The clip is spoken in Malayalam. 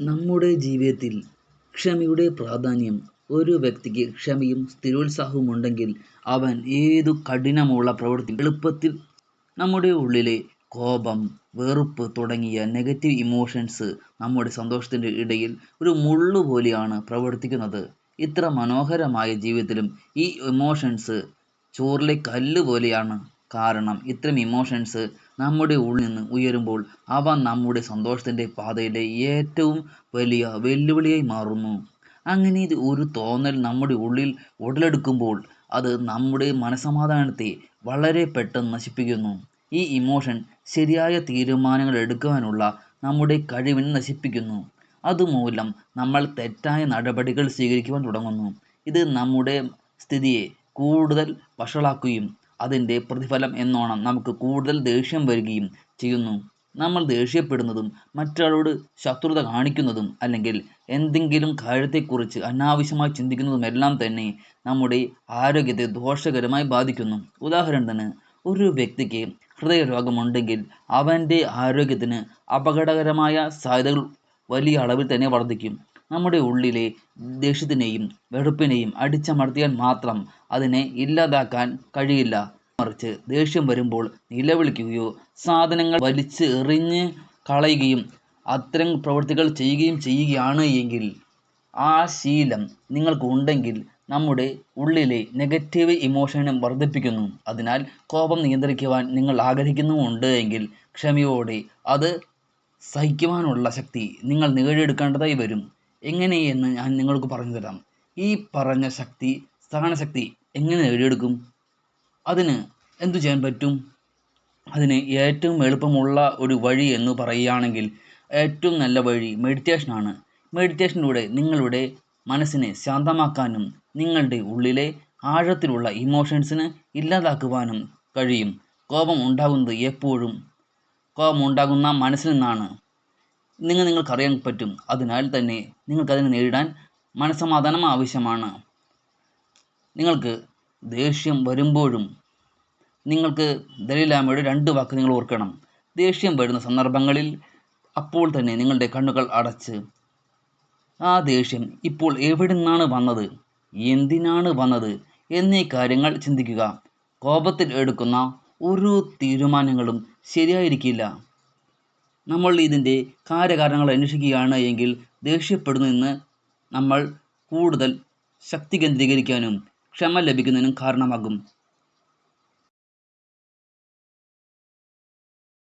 നമ്മുടെ ജീവിതത്തിൽ ക്ഷമയുടെ പ്രാധാന്യം. ഒരു വ്യക്തിക്ക് ക്ഷമയും സ്ഥിരോത്സാഹവും ഉണ്ടെങ്കിൽ അവൻ ഏതു കഠിനമുള്ള പ്രവൃത്തി എളുപ്പത്തിൽ നമ്മുടെ ഉള്ളിലെ കോപം വെറുപ്പ് തുടങ്ങിയ നെഗറ്റീവ് ഇമോഷൻസ് നമ്മുടെ സന്തോഷത്തിന്റെ ഇടയിൽ ഒരു മുള്ളു പോലെയാണ് പ്രവർത്തിക്കുന്നത്. ഇത്ര മനോഹരമായ ജീവിതത്തിലും ഈ ഇമോഷൻസ് ചോറിലെ കല്ല് പോലെയാണ്. കാരണം ഇത്തരം ഇമോഷൻസ് നമ്മുടെ ഉള്ളിൽ നിന്ന് ഉയരുമ്പോൾ അവ നമ്മുടെ സന്തോഷത്തിന്റെ പാതയിലെ ഏറ്റവും വലിയ വെല്ലുവിളിയായി മാറുന്നു. അങ്ങനെ ഇത് ഒരു തോന്നൽ നമ്മുടെ ഉള്ളിൽ ഉടലെടുക്കുമ്പോൾ അത് നമ്മുടെ മനസമാധാനത്തെ വളരെ പെട്ടെന്ന് നശിപ്പിക്കുന്നു. ഈ ഇമോഷൻ ശരിയായ തീരുമാനങ്ങൾ എടുക്കുവാനുള്ള നമ്മുടെ കഴിവിനെ നശിപ്പിക്കുന്നു. അതുമൂലം നമ്മൾ തെറ്റായ നടപടികൾ സ്വീകരിക്കുവാൻ തുടങ്ങുന്നു. ഇത് നമ്മുടെ സ്ഥിതിയെ കൂടുതൽ വഷളാക്കുകയും അതിന്റെ പ്രതിഫലം എന്നോണം നമുക്ക് കൂടുതൽ ദേഷ്യം വരികയും ചെയ്യുന്നു. നമ്മൾ ദേഷ്യപ്പെടുന്നതും മറ്റൊരാളോട് ശത്രുത കാണിക്കുന്നതും അല്ലെങ്കിൽ എന്തെങ്കിലും കാര്യത്തെക്കുറിച്ച് അനാവശ്യമായി ചിന്തിക്കുന്നതുമെല്ലാം തന്നെ നമ്മുടെ ആരോഗ്യത്തെ ദോഷകരമായി ബാധിക്കുന്നു. ഉദാഹരണത്തിന് ഒരു വ്യക്തിക്ക് ഹൃദയരോഗമുണ്ടെങ്കിൽ അവന്റെ ആരോഗ്യത്തിന് അപകടകരമായ സാധ്യതകൾ വലിയ അളവിൽ തന്നെ വർദ്ധിക്കും. നമ്മുടെ ഉള്ളിലെ ദേഷ്യത്തിനെയും വെറുപ്പിനെയും അടിച്ചമർത്തിയാൽ മാത്രം അതിനെ ഇല്ലാതാക്കാൻ കഴിയില്ല. മറിച്ച് ദേഷ്യം വരുമ്പോൾ നിലവിളിക്കുകയോ സാധനങ്ങൾ വലിച്ച് എറിഞ്ഞ് കളയുകയും അത്തരം പ്രവൃത്തികൾ ചെയ്യുകയും ചെയ്യുകയാണ് എങ്കിൽ ആ ശീലം നിങ്ങൾക്ക് ഉണ്ടെങ്കിൽ നമ്മുടെ ഉള്ളിലെ നെഗറ്റീവ് ഇമോഷനും വർദ്ധിപ്പിക്കുന്നു. അതിനാൽ കോപം നിയന്ത്രിക്കുവാൻ നിങ്ങൾ ആഗ്രഹിക്കുന്നുമുണ്ട് എങ്കിൽ ക്ഷമയോടെ അത് സഹിക്കുവാനുള്ള ശക്തി നിങ്ങൾ നേടിയെടുക്കേണ്ടതായി വരും. എങ്ങനെയെന്ന് ഞാൻ നിങ്ങൾക്ക് പറഞ്ഞു തരാം. ഈ പറഞ്ഞ ശക്തി സഹനശക്തി എങ്ങനെ നേടിയെടുക്കും? അതിന് എന്തു ചെയ്യാൻ പറ്റും? അതിന് ഏറ്റവും എളുപ്പമുള്ള ഒരു വഴി എന്ന് പറയുകയാണെങ്കിൽ ഏറ്റവും നല്ല വഴി മെഡിറ്റേഷനാണ് മെഡിറ്റേഷനിലൂടെ നിങ്ങളുടെ മനസ്സിനെ ശാന്തമാക്കാനും നിങ്ങളുടെ ഉള്ളിലെ ആഴത്തിലുള്ള ഇമോഷൻസിന് ഇല്ലാതാക്കുവാനും കഴിയും. കോപം ഉണ്ടാകുന്നത് എപ്പോഴും കോപം ഉണ്ടാകുന്ന മനസ്സിൽ നിന്നാണ്. നിങ്ങൾ നിങ്ങൾക്കറിയാൻ പറ്റും. അതിനാൽ തന്നെ നിങ്ങൾക്കതിനെ നേരിടാൻ മനസ്സമാധാനം ആവശ്യമാണ്. നിങ്ങൾക്ക് ദേഷ്യം വരുമ്പോഴും നിങ്ങൾക്ക് ദലീലാമയുടെ രണ്ട് വാക്ക് നിങ്ങൾ ഓർക്കണം. ദേഷ്യം വരുന്ന സന്ദർഭങ്ങളിൽ അപ്പോൾ തന്നെ നിങ്ങളുടെ കണ്ണുകൾ അടച്ച് ആ ദേഷ്യം ഇപ്പോൾ എവിടെ നിന്നാണ് വന്നത്? എന്തിനാണ് വന്നത്? എന്നീ കാര്യങ്ങൾ ചിന്തിക്കുക. കോപത്തിൽ എടുക്കുന്ന ഒരു തീരുമാനങ്ങളും ശരിയായിരിക്കില്ല. നമ്മൾ ഇതിന്റെ കാര്യകാരണങ്ങൾ അന്വേഷിക്കുകയാണ് എങ്കിൽ ദേഷ്യപ്പെടുന്നതിന് നമ്മൾ കൂടുതൽ ശക്തി കേന്ദ്രീകരിക്കാനും ക്ഷമ ലഭിക്കുന്നതിനും കാരണമാകും.